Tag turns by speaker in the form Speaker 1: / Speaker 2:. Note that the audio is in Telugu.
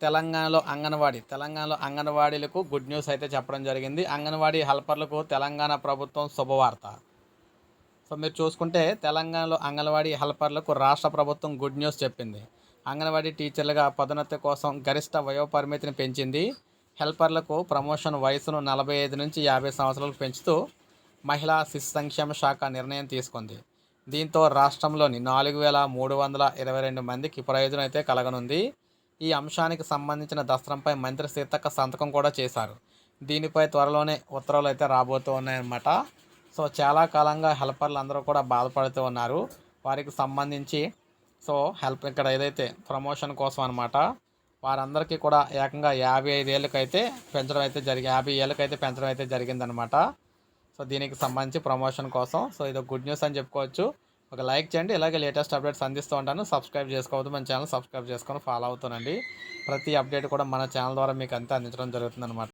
Speaker 1: తెలంగాణలో అంగన్వాడీ తెలంగాణలో అంగన్వాడీలకు గుడ్ న్యూస్ అయితే చెప్పడం జరిగింది. అంగన్వాడీ హెల్పర్లకు తెలంగాణ ప్రభుత్వం శుభవార్త. సో మీరు చూసుకుంటే తెలంగాణలో అంగన్వాడీ హెల్పర్లకు రాష్ట్ర ప్రభుత్వం గుడ్ న్యూస్ చెప్పింది. అంగన్వాడీ టీచర్లుగా పదోన్నతి కోసం గరిష్ట వయోపరిమితిని పెంచింది. హెల్పర్లకు ప్రమోషన్ వయసును నలభై ఐదు నుంచి యాభై సంవత్సరాలకు పెంచుతూ మహిళా శిశు సంక్షేమ శాఖ నిర్ణయం తీసుకుంది. దీంతో రాష్ట్రంలోని నాలుగు వేల మూడు వందల ఇరవై రెండు మందికి ప్రయోజనం అయితే కలగనుంది. ఈ అంశానికి సంబంధించిన దస్త్రంపై మంత్రి సీతక్క సంతకం కూడా చేశారు. దీనిపై త్వరలోనే ఉత్తర్వులు అయితే రాబోతూ ఉన్నాయన్నమాట. సో చాలా కాలంగా హెల్పర్లు అందరూ కూడా బాధపడుతూ ఉన్నారు. వారికి సంబంధించి సో హెల్ప్ ఇక్కడ ఏదైతే ప్రమోషన్ కోసం అనమాట వారందరికీ కూడా ఏకంగా యాభై ఐదు ఏళ్ళకైతే పెంచడం అయితే జరిగి యాభై ఏళ్ళకైతే పెంచడం అయితే జరిగిందనమాట సో దీనికి సంబంధించి ప్రమోషన్ కోసం సో ఇది గుడ్ న్యూస్ అని చెప్పుకోవచ్చు. ఒక లైక్ చేయండి. ఇలాగే లేటెస్ట్ అప్డేట్స్ అందిస్తూ ఉంటాను. సబ్స్క్రైబ్ చేసుకోవద్దు. మన ఛానల్ సబ్స్క్రైబ్ చేసుకొని ఫాలో అవుతానండి. ప్రతి అప్డేట్ కూడా మన ఛానల్ ద్వారా మీకు అంతా అందించడం జరుగుతుంది